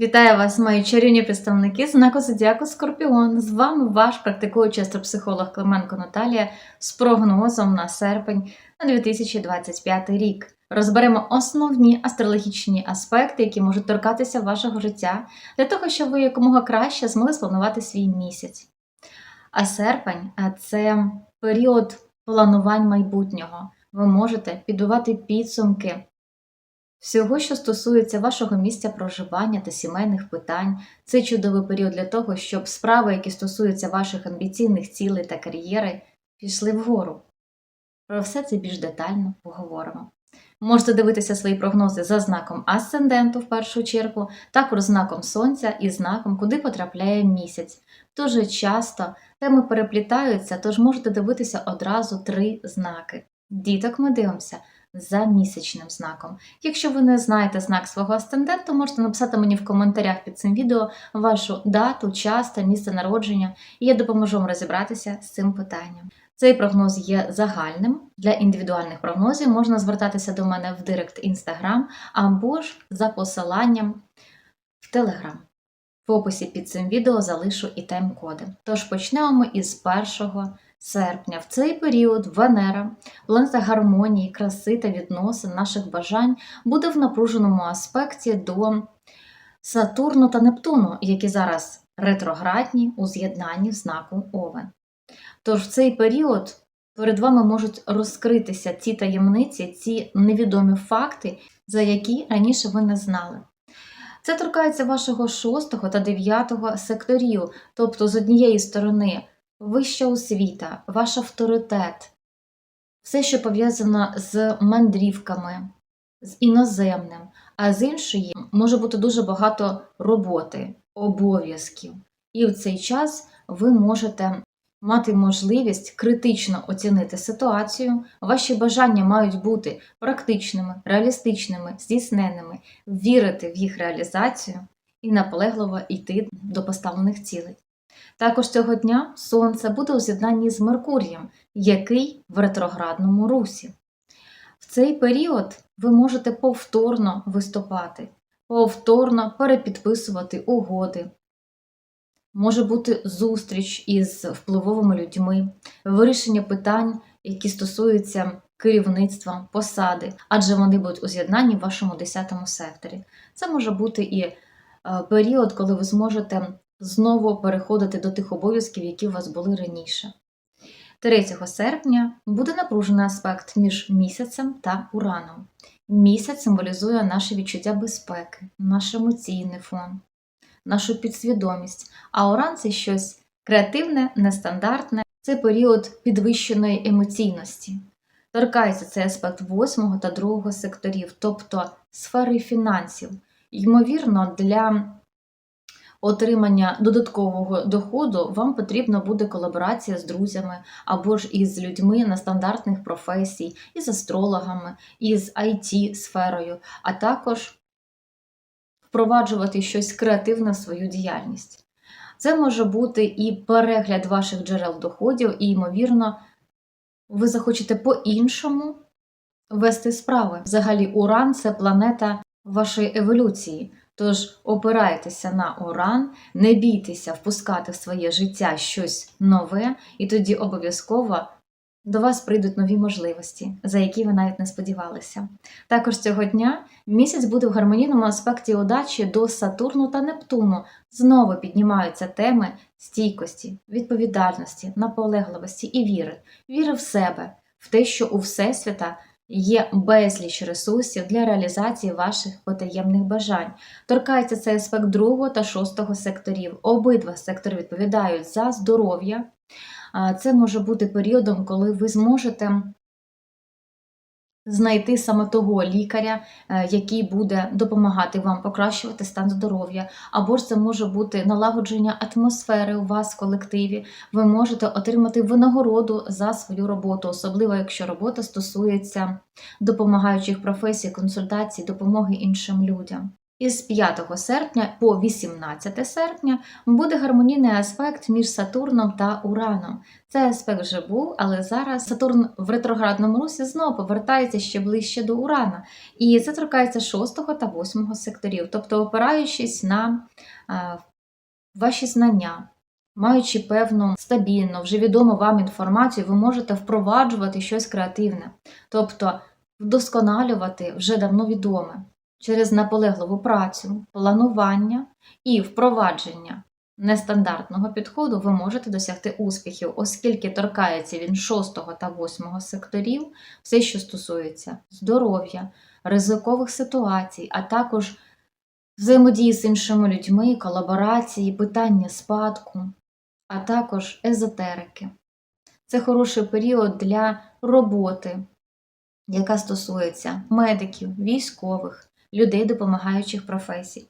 Вітаю вас, мої чарівні представники знаку Зодіаку Скорпіон. З вами ваш практикуючий астропсихолог Клименко Наталія з прогнозом на серпень на 2025 рік. Розберемо основні астрологічні аспекти, які можуть торкатися вашого життя, для того, щоб ви якомога краще змогли спланувати свій місяць. А серпень це період планувань майбутнього. Ви можете підбивати підсумки всього, що стосується вашого місця проживання та сімейних питань, це чудовий період для того, щоб справи, які стосуються ваших амбіційних цілей та кар'єри, пішли вгору. Про все це більш детально поговоримо. Можете дивитися свої прогнози за знаком асценденту в першу чергу, також знаком сонця і знаком, куди потрапляє місяць. Дуже часто теми переплітаються, тож можете дивитися одразу три знаки. Діток ми дивимося за місячним знаком. Якщо ви не знаєте знак свого асценденту, можете написати мені в коментарях під цим відео вашу дату, час та місце народження, і я допоможу вам розібратися з цим питанням. Цей прогноз є загальним. Для індивідуальних прогнозів можна звертатися до мене в Директ Інстаграм або ж за посиланням в Телеграм. В описі під цим відео залишу і тайм-коди. Тож почнемо ми із 1 серпня. В цей період Венера, планета гармонії, краси та відносин наших бажань, буде в напруженому аспекті до Сатурну та Нептуну, які зараз ретроградні у з'єднанні знаку Овен. Тож в цей період перед вами можуть розкритися ці таємниці, ці невідомі факти, за які раніше ви не знали. Це торкається вашого шостого та дев'ятого секторів, тобто з однієї сторони вища освіта, ваш авторитет, все, що пов'язано з мандрівками, з іноземним, а з іншої може бути дуже багато роботи, обов'язків. І в цей час ви можете мати можливість критично оцінити ситуацію. Ваші бажання мають бути практичними, реалістичними, здійсненними, вірити в їх реалізацію і наполегливо йти до поставлених цілей. Також цього дня Сонце буде у з'єднанні з Меркурієм, який в ретроградному русі. В цей період ви можете повторно виступати, повторно перепідписувати угоди. Може бути зустріч із впливовими людьми, вирішення питань, які стосуються керівництва, посади, адже вони будуть у з'єднанні в вашому 10 секторі. Це може бути і е, період, коли ви зможете знову переходити до тих обов'язків, які у вас були раніше. 3 серпня буде напружений аспект між місяцем та ураном. Місяць символізує наше відчуття безпеки, наш емоційний фон, нашу підсвідомість, а уран це щось креативне, нестандартне, це період підвищеної емоційності. Торкається цей аспект 8 та 2 секторів, тобто сфери фінансів. Ймовірно, для отримання додаткового доходу вам потрібна буде колаборація з друзями або ж із людьми нестандартних професій, із астрологами, із it сферою а також впроваджувати щось креативне в свою діяльність. Це може бути і перегляд ваших джерел доходів, і, ймовірно, ви захочете по-іншому вести справи. Взагалі, Уран це планета вашої еволюції. Тож опирайтеся на уран, не бійтеся впускати в своє життя щось нове, і тоді обов'язково до вас прийдуть нові можливості, за які ви навіть не сподівалися. Також цього дня місяць буде в гармонійному аспекті удачі до Сатурну та Нептуну. Знову піднімаються теми стійкості, відповідальності, наполегливості і віри, віри в себе, в те, що у Всесвіта Є безліч ресурсів для реалізації ваших потаємних бажань. Торкається цей аспект другого та шостого секторів. Обидва сектори відповідають за здоров'я. Це може бути періодом, коли ви зможете знайти саме того лікаря, е, який буде допомагати вам покращувати стан здоров'я, або ж це може бути налагодження атмосфери у вас в колективі. Ви можете отримати винагороду за свою роботу, особливо якщо робота стосується допомагаючих професій, консультацій, допомоги іншим людям. Із 5 серпня по 18 серпня буде гармонійний аспект між Сатурном та Ураном. Цей аспект вже був, але зараз Сатурн в ретроградному русі знову повертається ще ближче до Урана. І це торкається 6 та 8 секторів, тобто опираючись на ваші знання. Маючи певну стабільну, вже відому вам інформацію, ви можете впроваджувати щось креативне, тобто вдосконалювати вже давно відоме через наполегливу працю, планування і впровадження нестандартного підходу ви можете досягти успіхів, оскільки торкається він 6 та 8 секторів, все, що стосується здоров'я, ризикових ситуацій, а також взаємодії з іншими людьми, колаборації, питання спадку, а також езотерики. Це хороший період для роботи, яка стосується медиків, військових, людей допомагаючих професій.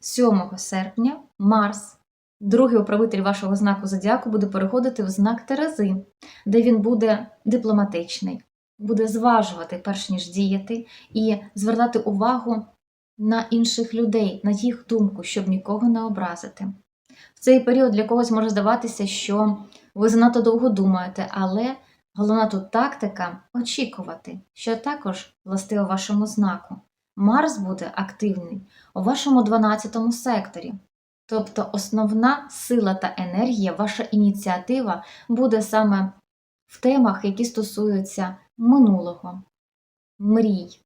7 серпня Марс, другий управитель вашого знаку зодіаку, буде переходити в знак Терези, де він буде дипломатичний, буде зважувати, перш ніж діяти, і звертати увагу на інших людей, на їх думку, щоб нікого не образити. В цей період для когось може здаватися, що ви занадто довго думаєте, але головна тут тактика очікувати, що також властиво вашому знаку. Марс буде активний у вашому 12 секторі. Тобто основна сила та енергія, ваша ініціатива буде саме в темах, які стосуються минулого, мрій,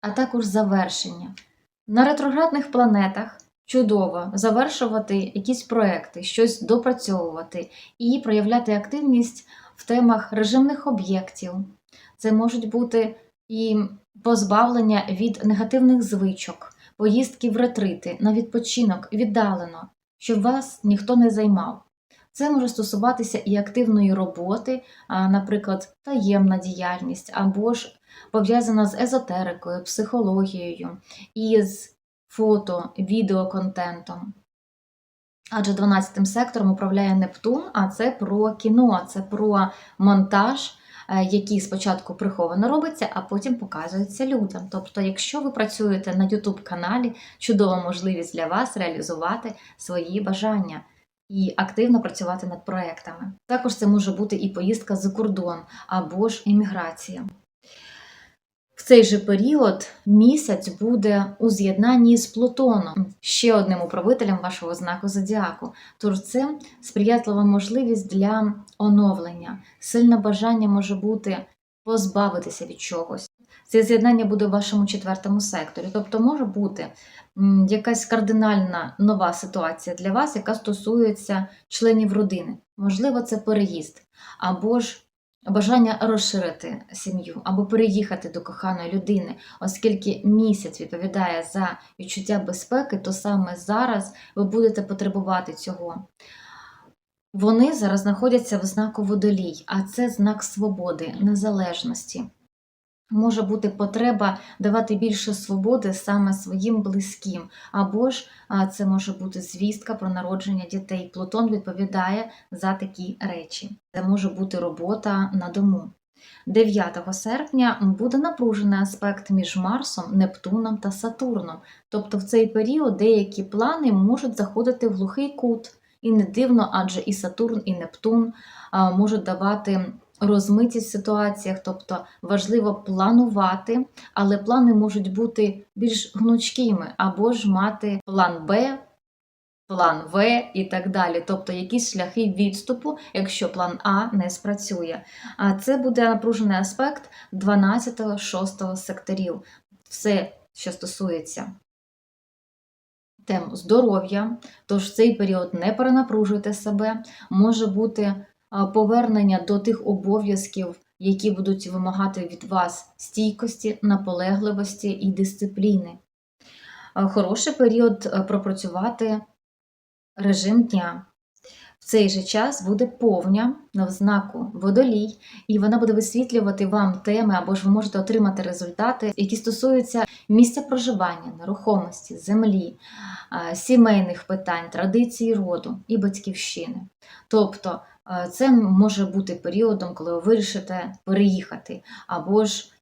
а також завершення. На ретроградних планетах чудово завершувати якісь проекти, щось допрацьовувати і проявляти активність в темах режимних об'єктів. Це можуть бути і позбавлення від негативних звичок, поїздки в ретрити, на відпочинок віддалено, щоб вас ніхто не займав. Це може стосуватися і активної роботи, наприклад, таємна діяльність, або ж пов'язана з езотерикою, психологією і з фото, відеоконтентом. Адже 12 сектором управляє Нептун, а це про кіно, це про монтаж, е, який спочатку приховано робиться, а потім показуються людям. Тобто, якщо ви працюєте на YouTube каналі, чудова можливість для вас реалізувати свої бажання і активно працювати над проектами. Також це може бути і поїздка за кордон або ж імміграція. В цей же період місяць буде у з'єднанні з Плутоном, ще одним управителем вашого знаку зодіаку. Тож це сприятлива можливість для оновлення. Сильне бажання може бути позбавитися від чогось. Це з'єднання буде в вашому четвертому секторі. Тобто може бути якась кардинальна нова ситуація для вас, яка стосується членів родини. Можливо, це переїзд, або ж бажання розширити сім'ю, або переїхати до коханої людини, оскільки місяць відповідає за відчуття безпеки, то саме зараз ви будете потребувати цього. Вони зараз знаходяться в знаку водолій, а це знак свободи, незалежності. Може бути потреба давати більше свободи саме своїм близьким, або ж це може бути звістка про народження дітей. Плутон відповідає за такі речі. Це може бути робота на дому. 9 серпня буде напружений аспект між Марсом, Нептуном та Сатурном. Тобто в цей період деякі плани можуть заходити в глухий кут. І не дивно, адже і Сатурн, і Нептун можуть давати розмитість в ситуаціях, тобто важливо планувати, але плани можуть бути більш гнучкими, або ж мати план Б, план В і так далі, тобто якісь шляхи відступу, якщо план А не спрацює. А це буде напружений аспект 12-6 секторів. Все, що стосується. Тем здоров'я, тож в цей період не перенапружуйте себе, може бути повернення до тих обов'язків, які будуть вимагати від вас стійкості, наполегливості і дисципліни. Хороший період пропрацювати режим дня. В цей же час буде повня на знаку водолій, і вона буде висвітлювати вам теми, або ж ви можете отримати результати, які стосуються місця проживання, нерухомості, землі, сімейних питань, традицій роду і батьківщини. Тобто це може бути періодом, коли ви вирішите переїхати, або ж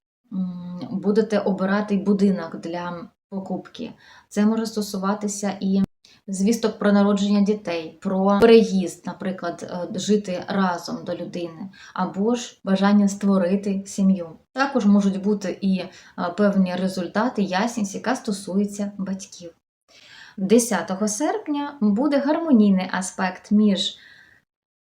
будете обирати будинок для покупки. Це може стосуватися і звісток про народження дітей, про переїзд, наприклад, е, жити разом до людини, або ж бажання створити сім'ю. Також можуть бути і е, певні результати, ясність, яка стосується батьків. 10 серпня буде гармонійний аспект між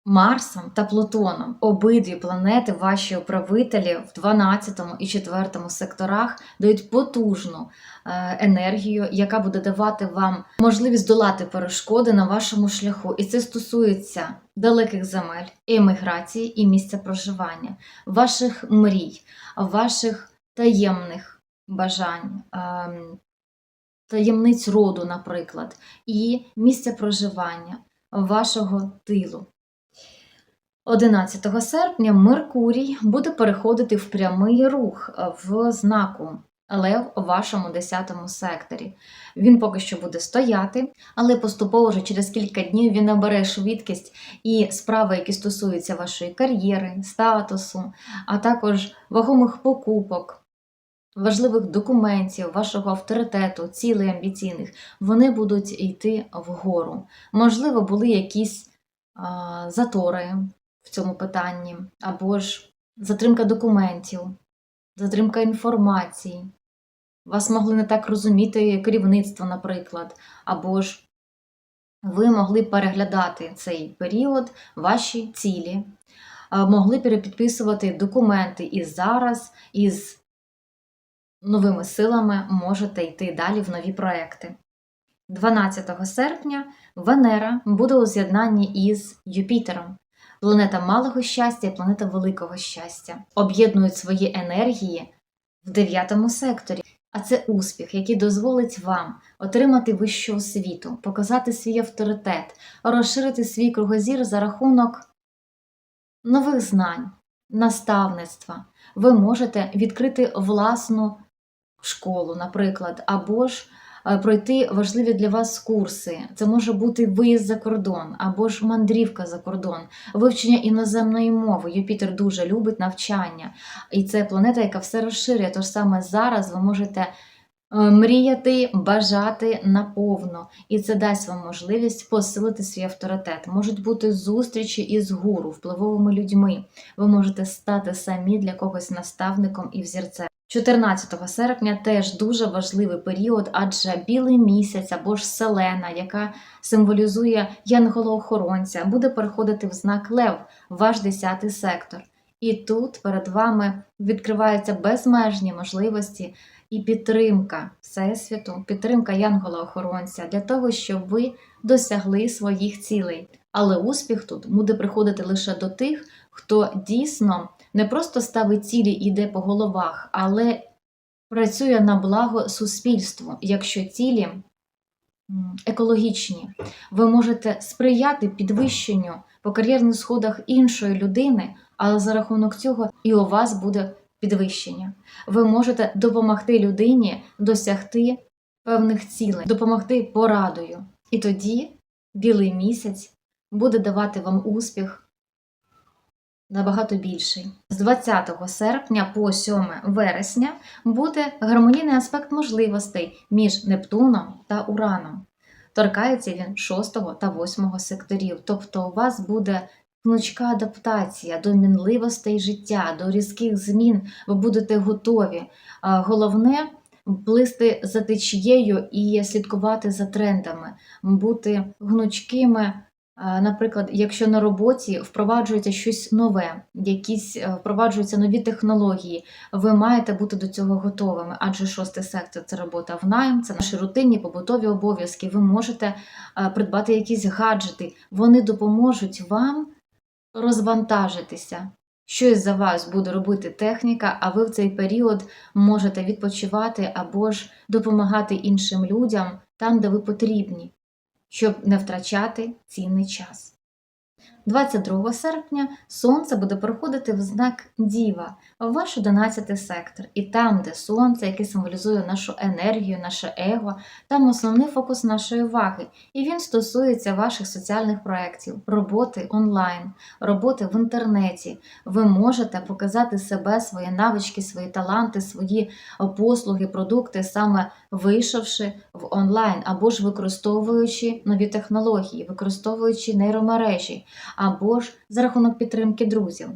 Марсом та Плутоном. Обидві планети, ваші управителі в 12 і 4 секторах дають потужну е, енергію, яка буде давати вам можливість долати перешкоди на вашому шляху. І це стосується далеких земель, еміграції і місця проживання, ваших мрій, ваших таємних бажань. ем, Таємниць роду, наприклад, і місця проживання вашого тилу. 11 серпня Меркурій буде переходити в прямий рух е, в знаку Лев у вашому 10 секторі. Він поки що буде стояти, але поступово вже через кілька днів він набере швидкість і справи, які стосуються вашої кар'єри, статусу, а також вагомих покупок. Важливих документів, вашого авторитету, цілей амбіційних, вони будуть йти вгору. Можливо, були якісь затори в цьому питанні, або ж затримка документів, затримка інформації. Вас могли не так розуміти керівництво, наприклад, або ж ви могли переглядати цей період, ваші цілі, могли перепідписувати документи і зараз, із новими силами можете йти далі в нові проекти. 12 серпня Венера буде у з'єднанні із Юпітером. Планета малого щастя і планета великого щастя об'єднують свої енергії в 9 секторі. А це успіх, який дозволить вам отримати вищу освіту, показати свій авторитет, розширити свій кругозір за рахунок нових знань, наставництва. Ви можете відкрити власну школу, наприклад, або ж пройти важливі для вас курси. Це може бути виїзд за кордон, або ж мандрівка за кордон, вивчення іноземної мови. Юпітер дуже любить навчання, і це планета, яка все розширює. Тож саме зараз ви можете е, мріяти, бажати наповно, і це дасть вам можливість посилити свій авторитет. Можуть бути зустрічі із гуру, впливовими людьми. Ви можете стати самі для когось наставником і взірцем. 14 серпня теж дуже важливий період, адже білий місяць або ж селена, яка символізує янголоохоронця, буде переходити в знак Лев, ваш 10 сектор. І тут перед вами відкриваються безмежні можливості і підтримка Всесвіту, підтримка янгола-охоронця для того, щоб ви досягли своїх цілей. Але успіх тут буде приходити лише до тих, хто дійсно не просто ставить цілі і йде по головах, але працює на благо суспільству, якщо цілі екологічні. Ви можете сприяти підвищенню по кар'єрних сходах іншої людини, але за рахунок цього і у вас буде підвищення. Ви можете допомогти людині досягти певних цілей, допомогти порадою. І тоді білий місяць буде давати вам успіх набагато більший. З 20 серпня по 7 вересня буде гармонійний аспект можливостей між Нептуном та Ураном. Торкається він 6 та 8 секторів, тобто у вас буде гнучка адаптація до мінливостей життя, до різких змін, ви будете готові. Головне плисти за течією і слідкувати за трендами, бути гнучкими Наприклад, якщо на роботі впроваджується щось нове, якісь е, впроваджуються нові технології, ви маєте бути до цього готовими, адже шостий сектор це робота в найм, це наші рутинні побутові обов'язки. Ви можете е, придбати якісь гаджети, вони допоможуть вам розвантажитися. Щось за вас буде робити техніка, а ви в цей період можете відпочивати або ж допомагати іншим людям там, де ви потрібні щоб не втрачати цінний час. 22 серпня сонце буде проходити в знак Діва, в ваш 11 сектор. І там, де сонце, яке символізує нашу енергію, наше его, там основний фокус нашої уваги. І він стосується ваших соціальних проєктів, роботи онлайн, роботи в інтернеті. Ви можете показати себе, свої навички, свої таланти, свої послуги, продукти, саме вийшовши в онлайн, або ж використовуючи нові технології, використовуючи нейромережі, або ж за рахунок підтримки друзів.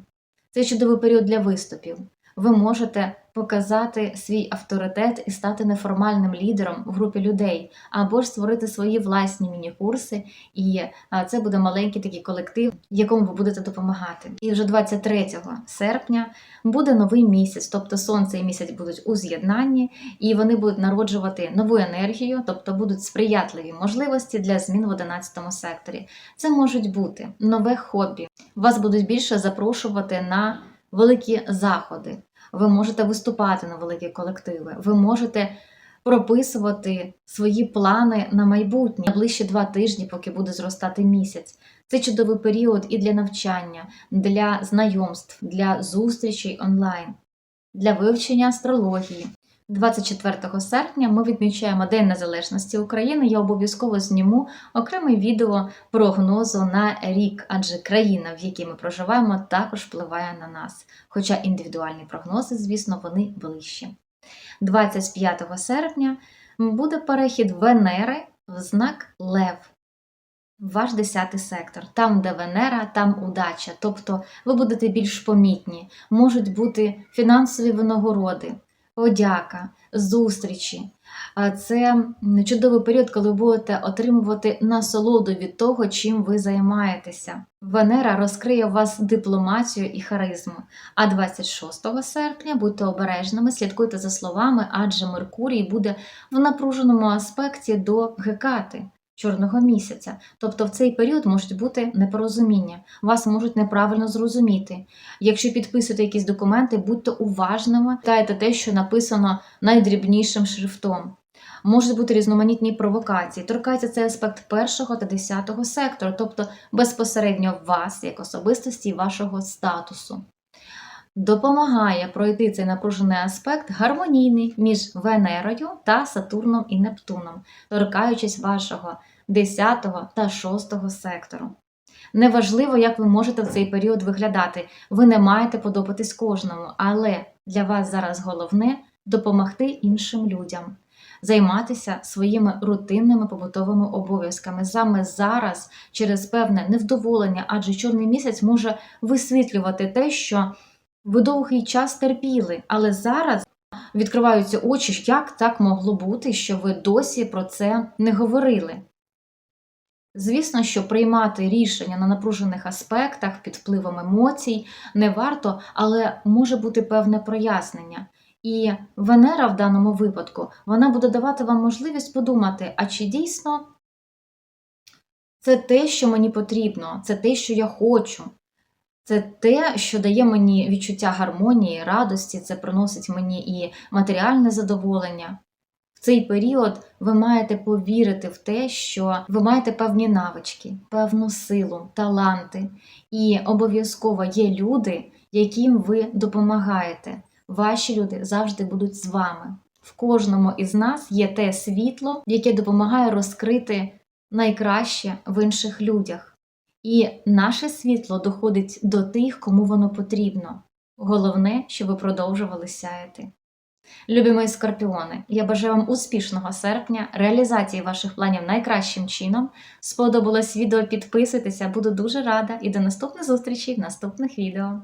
Це чудовий період для виступів. Ви можете показати свій авторитет і стати неформальним лідером в групі людей, або ж створити свої власні міні-курси, і це буде маленький такий колектив, якому ви будете допомагати. І вже 23 серпня буде новий місяць, тобто сонце і місяць будуть у з'єднанні, і вони будуть народжувати нову енергію, тобто будуть сприятливі можливості для змін в 11 секторі. Це можуть бути нове хобі. Вас будуть більше запрошувати на великі заходи. Ви можете виступати на великі колективи, ви можете прописувати свої плани на майбутнє на два тижні, поки буде зростати місяць. Це чудовий період і для навчання, для знайомств, для зустрічей онлайн, для вивчення астрології. 24 серпня ми відмічаємо День Незалежності України. Я обов'язково зніму окреме відео прогнозу на рік, адже країна, в якій ми проживаємо, також впливає на нас. Хоча індивідуальні прогнози, звісно, вони ближчі. 25 серпня буде перехід Венери в знак Лев. Ваш 10 сектор, там, де Венера, там удача. Тобто ви будете більш помітні, можуть бути фінансові винагороди, подяка, зустрічі. Це чудовий період, коли будете отримувати насолоду від того, чим ви займаєтеся. Венера розкриє у вас дипломатію і харизму. А 26 серпня будьте обережними, слідкуйте за словами, адже Меркурій буде в напруженому аспекті до Гекати. Чорного місяця, тобто в цей період можуть бути непорозуміння, вас можуть неправильно зрозуміти. Якщо підписуєте якісь документи, будьте уважними, читайте те, що написано найдрібнішим шрифтом. Можуть бути різноманітні провокації. Торкається цей аспект першого та десятого сектору, тобто безпосередньо вас, як особистості, і вашого статусу. Допомагає пройти цей напружений аспект гармонійний між Венерою та Сатурном і Нептуном, торкаючись вашого 10 та 6 сектору. Неважливо, як ви можете в цей період виглядати, ви не маєте подобатись кожному, але для вас зараз головне допомогти іншим людям, займатися своїми рутинними побутовими обов'язками. Саме зараз, через певне невдоволення, адже чорний місяць може висвітлювати те, що ви довгий час терпіли, але зараз відкриваються очі, як так могло бути, що ви досі про це не говорили. Звісно, що приймати рішення на напружених аспектах під впливом емоцій не варто, але може бути певне прояснення. І Венера в даному випадку вона буде давати вам можливість подумати, а чи дійсно це те, що мені потрібно, це те, що я хочу. Це те, що дає мені відчуття гармонії, радості, це приносить мені і матеріальне задоволення. В цей період ви маєте повірити в те, що ви маєте певні навички, певну силу, таланти, і обов'язково є люди, яким ви допомагаєте. Ваші люди завжди будуть з вами. В кожному із нас є те світло, яке допомагає розкрити найкраще в інших людях. І наше світло доходить до тих, кому воно потрібно. Головне, щоб ви продовжували сяяти. Любі мої скорпіони, я бажаю вам успішного серпня, реалізації ваших планів найкращим чином. Сподобалось відео, підписуйтеся, буду дуже рада і до наступних зустрічей в наступних відео.